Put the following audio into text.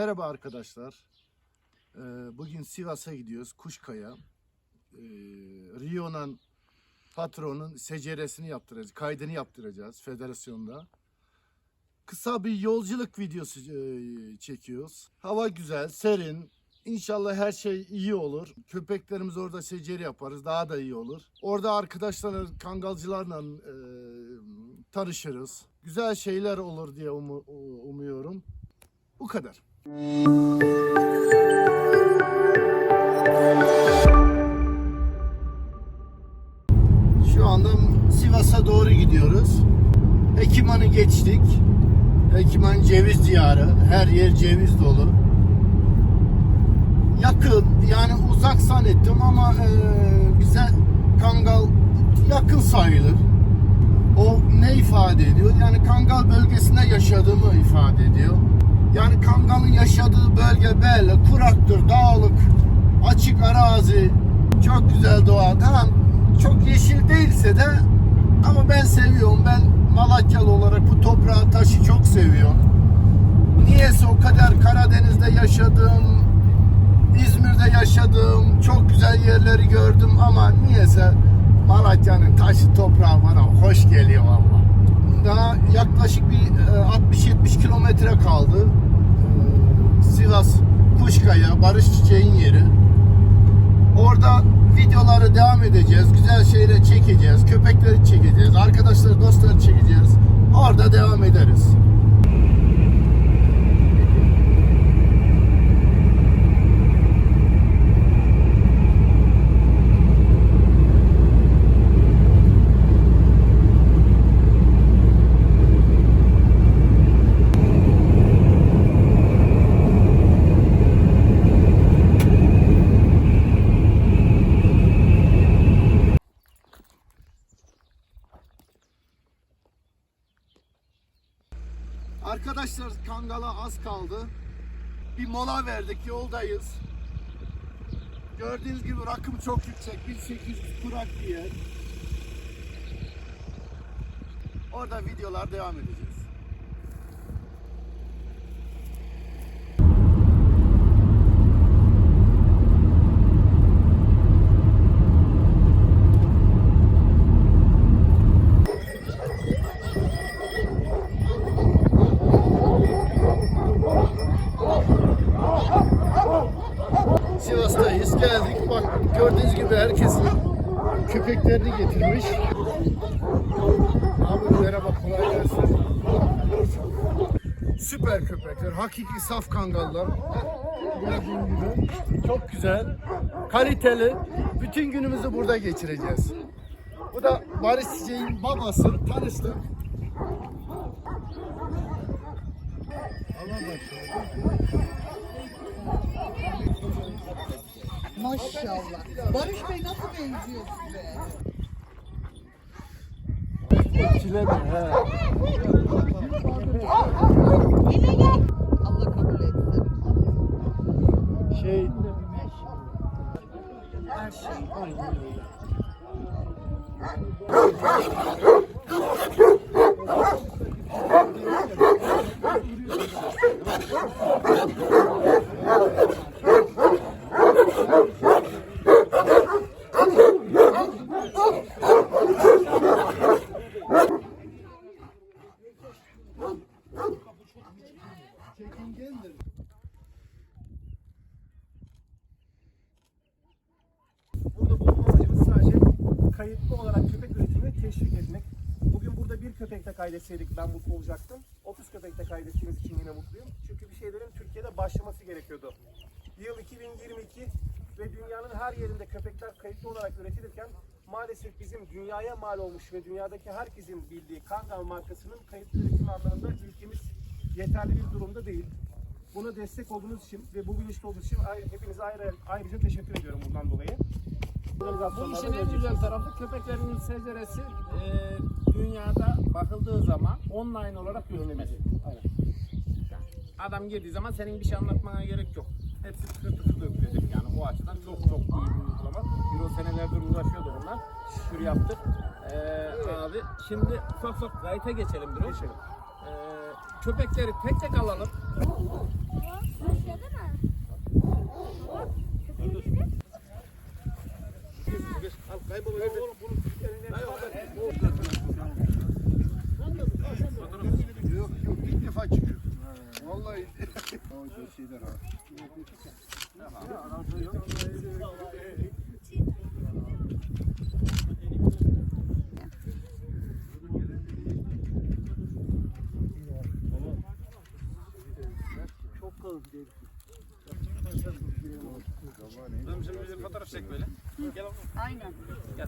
Merhaba arkadaşlar. Ee, Bugün Sivas'a gidiyoruz. Kuşkaya. Ee, Rio'nun patronun seceresini yaptıracağız. Kaydını yaptıracağız federasyonda. Kısa bir yolculuk videosu e, çekiyoruz. Hava güzel, serin. İnşallah her şey iyi olur. Köpeklerimiz orada seceri yaparız. Daha da iyi olur. Orada arkadaşlar, kangalcılarla e, tanışırız. Güzel şeyler olur diye umu- umuyorum. Bu kadar. Şu anda Sivas'a doğru gidiyoruz. Ekiman'ı geçtik. Ekiman ceviz diyarı. Her yer ceviz dolu. Yakın yani uzak zannettim ama e, bize Kangal yakın sayılır. O ne ifade ediyor? Yani Kangal bölgesinde yaşadığımı ifade ediyor. Yani Kangal'ın yaşadığı bölge böyle kuraktır, dağlık, açık arazi, çok güzel doğa. Tamam çok yeşil değilse de ama ben seviyorum. Ben Malatyalı olarak bu toprağı, taşı çok seviyorum. Niyeyse o kadar Karadeniz'de yaşadım, İzmir'de yaşadım, çok güzel yerleri gördüm ama niyeyse Malatya'nın taşı toprağı bana hoş geliyor valla. Daha yaklaşık bir e, 60-70 kilometre kaldı. E, Sivas Kuşkaya, Barış Çiçek'in yeri. Orada videoları devam edeceğiz. Güzel şeyler çekeceğiz. Köpekleri çekeceğiz. Arkadaşları, dostları çekeceğiz. Orada devam ederiz. Arkadaşlar Kangal'a az kaldı. Bir mola verdik, yoldayız. Gördüğünüz gibi rakım çok yüksek. 1800 kurak bir yer. Orada videolar devam edeceğiz. Sivas'tayız. Geldik. Bak gördüğünüz gibi herkesin köpeklerini getirmiş. Abi merhaba kolay gelsin. Süper köpekler. Hakiki saf kangallar. Çok güzel. Kaliteli. Bütün günümüzü burada geçireceğiz. Bu da Barış Çiçek'in babası. Tanıştık. Allah. Maşallah. Barış Bey nasıl benziyor size? Çile? He. Allah kabul etsin. Şey Her şey. çekingendir. Burada bulunma amacımız sadece kayıtlı olarak köpek üretimini teşvik etmek. Bugün burada bir köpekte kaydetseydik ben mutlu olacaktım. 30 köpekte kaydettiğimiz için yine mutluyum. Çünkü bir şeylerin Türkiye'de başlaması gerekiyordu. Yıl 2022 ve dünyanın her yerinde köpekler kayıtlı olarak üretilirken maalesef bizim dünyaya mal olmuş ve dünyadaki herkesin bildiği Kangal markasının kayıtlı üretimi anlamında ülkemiz yeterli bir durumda değil. Buna destek olduğunuz için ve bu bilinçli olduğunuz için hepinize ayrı, ayrıca teşekkür ediyorum bundan dolayı. Bu işin en güzel tarafı köpeklerin seceresi e, dünyada ama online olarak görülmez. Adam girdiği zaman senin bir şey anlatmana gerek yok. Hepsi tıkır tıkır dökülecek yani o açıdan çok çok iyi bir uygulama. Euro senelerdir uğraşıyordu bunlar. Şükür yaptık. Ee, evet. abi şimdi ufak ufak kayıta geçelim bir Geçelim. Ee, köpekleri tek tek alalım. Başladı mı? Al kaybol. Çok kalın değil. Bir fotoğraf çek böyle. Gel oğlum. Aynen. Gel.